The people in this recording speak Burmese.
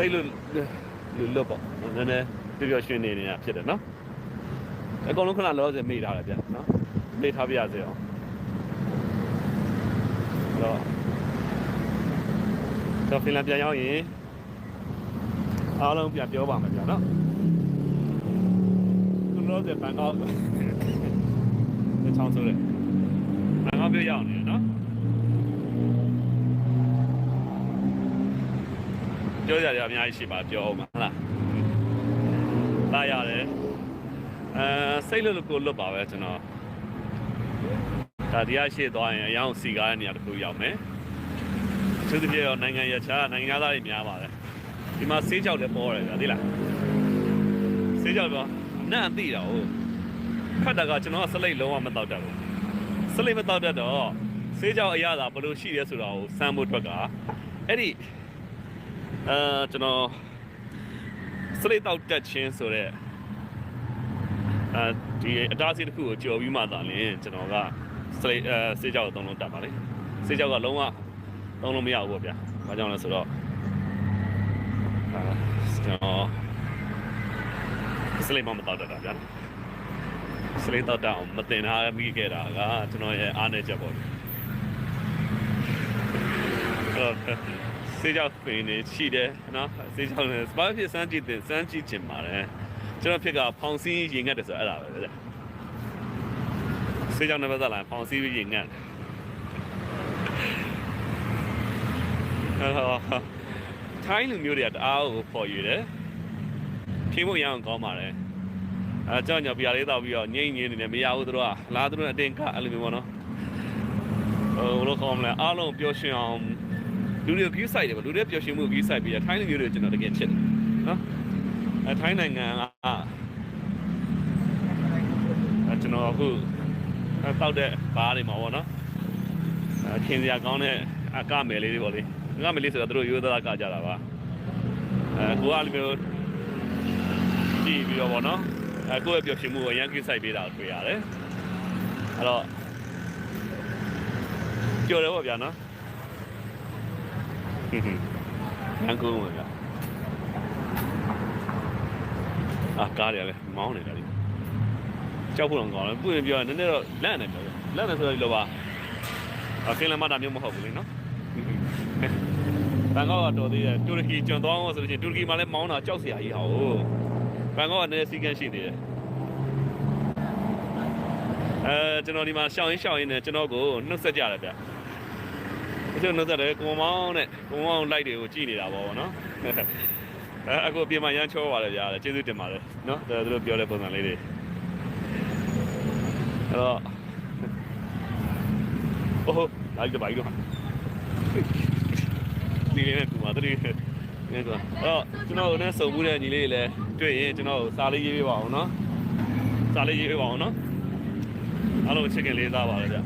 စိတ်လို့လွတ်ပေါ့နည်းနည်းပျော်ပျော်ရွှင်နေနေတာဖြစ်တယ်နော်အကုန်လုံးခဏလောဆယ်မေ့ထားတယ်ဗျနော်မေ့ထားပြရစေအောင်တော့တော့ဖင်လန်ပြန်ရောက်ရင်အားလုံးပြန်ပြောပါမယ်ဗျနော်ခုလောဆယ်ဘန်ကောက်ချောင်းဆိုးတယ်ဘန်ကောက်ပြောရောက်နေတယ်နော် ပြောကြရအများကြီးရှိပါပြောအောင်မဟုတ်လားလာရတယ်အဲစိတ်လွတ်လို့ကိုလွတ်ပါပဲကျွန်တော်ဒါတရားရှိသွားရင်အယောင်စီကားတဲ့နေရာတစ်ခုရောက်မယ်သူတို့ပြောနိုင်ငံရခြားနိုင်ငံသားတွေများပါတယ်ဒီမှာဆေးကြောက်လည်းပေါ်တယ်ဗျာသိလားဆေးကြောက်တော့နန့်သိတာဟုတ်ခတ်တာကကျွန်တော်ကစလိတ်လုံးဝမတောက်တတ်ဘူးစလိတ်မတောက်တတ်တော့ဆေးကြောက်အရသာဘယ်လိုရှိရဲဆိုတာကိုစမ်းဖို့အတွက်ကအဲ့ဒီ အဲကျွန်တော်စလိတ်တောက်တက်ချင်းဆိုတော့အဲဒီအတားစီတစ်ခုကိုကြော်ပြီးမှသာလင်းကျွန်တော်ကစလိတ်အဲစေးကြောက်ကိုသုံးလုံးတက်ပါလေစေးကြောက်ကလုံးဝသုံးလုံးမရဘူးပေါ့ဗျာဘာကြောင့်လဲဆိုတော့အာကျွန်တော်စလိတ်မမတောက်တတ်တာဗျာစလိတ်တောက်တတ်အောင်မတင်ထားမိခဲ့တာကကျွန်တော်ရဲ့အားနည်းချက်ပေါ့အဲ့တော့ စေးကြောက်ပင်နေရှိတယ်နော်စေးကြောက်နေစပါးဖြစ်စမ်းကြည့်တယ်စမ်းကြည့်ချင်ပါတယ်ကျွန်တော်ဖြစ်ကဖောင်စီးရင်ငတ်တယ်ဆိုအဲ့ဒါပဲလေစေးကြောက်နေပါသလားဖောင်စီးရင်ငတ်အဲ့တော့ထိုင်းလူမျိုးတွေကတအားကိုပေါ်ယူတယ်ဖြေဖို့ရအောင်ကောင်းပါတယ်အဲကြောင့်ညပြလေးတော့ပြီးတော့ငိမ့်ငိမ့်နေတယ်မရဘူးသူတို့ကလာသူတို့အတင်းကအဲ့လိုမျိုးပေါ့နော်ဟိုဘယ်လိုခေါ်မလဲအားလုံးပျော်ရွှင်အောင် လူတွေ view site တွေပေါ့လူတွေပျော်ရွှင်မှု view site ပြီးတယ်ထိုင်းလူမျိုးတွေကျွန်တော်တကယ်ချစ်တယ်နော်အဲထိုင်းနိုင်ငံကအဲကျွန်တော်အခုအဲတောက်တဲ့ဘားတွေမှာပေါ့နော်အဲခင်စရာကောင်းတဲ့အကမယ်လေးတွေပေါ့လေအကမယ်လေးဆိုတော့သူတို့ရိုးသားကကြတာပါအဲကိုကလူမျိုးကြည့်ပြီးတော့ပေါ့နော်အဲကိုယ့်ရဲ့ပျော်ရွှင်မှုကိုရန် view site ပေးတာကိုတွေ့ရတယ်အဲ့တော့ကြော်တယ်ပေါ့ဗျာနော် ရန်ကုန်ဝင်ကအာကားရလဲမောင်းနေတာလေကြောက်ဖို့တော့ကောင်းတယ်ပွင့်ပြောရင်နည်းနည်းတော့လန့်နေတယ်လန့်နေဆိုတော့ဒီလိုပါအဖင်လန်မတာမျိုးမဟုတ်ဘူးလေနော်ဘန်ကောက်ကတော့သေးတယ်တူရကီကျွန်းသွားအောင်ဆိုလို့ချင်းတူရကီမှာလည်းမောင်းတာကြောက်စရာကြီးဟာဟုတ်ဘန်ကောက်ကလည်းစီကန်းရှိသေးတယ်အဲကျွန်တော်ဒီမှာရှောင်းရင်းရှောင်းရင်းနဲ့ကျွန်တော်ကိုနှုတ်ဆက်ကြတယ်ဗျ ကျွန်တော်နှုတ်ဆက်တယ်ကိုမောင်းနဲ့ကိုမောင်းလိုက်တွေကိုကြည်နေတာပေါ့ဗောနော်အဲအခုအပြင်မှာရမ်းချောပါတယ်ဗျာကျေးဇူးတင်ပါတယ်နော်ဒါသူတို့ပြောတဲ့ပုံစံလေးတွေအဲ့တော့အိုးလိုက်တော့ဘာကြီးတော့ဒီလေးနဲ့ကူမှာတတိနေတော့အဲ့တော့ကျွန်တော်နဲ့စုံမှုတဲ့ညီလေးတွေလည်းတွေ့ရင်ကျွန်တော်စာလေးရေးပေးပါအောင်နော်စာလေးရေးပေးပါအောင်နော်အားလုံးချစ်ခင်လေးစားပါလေဗျ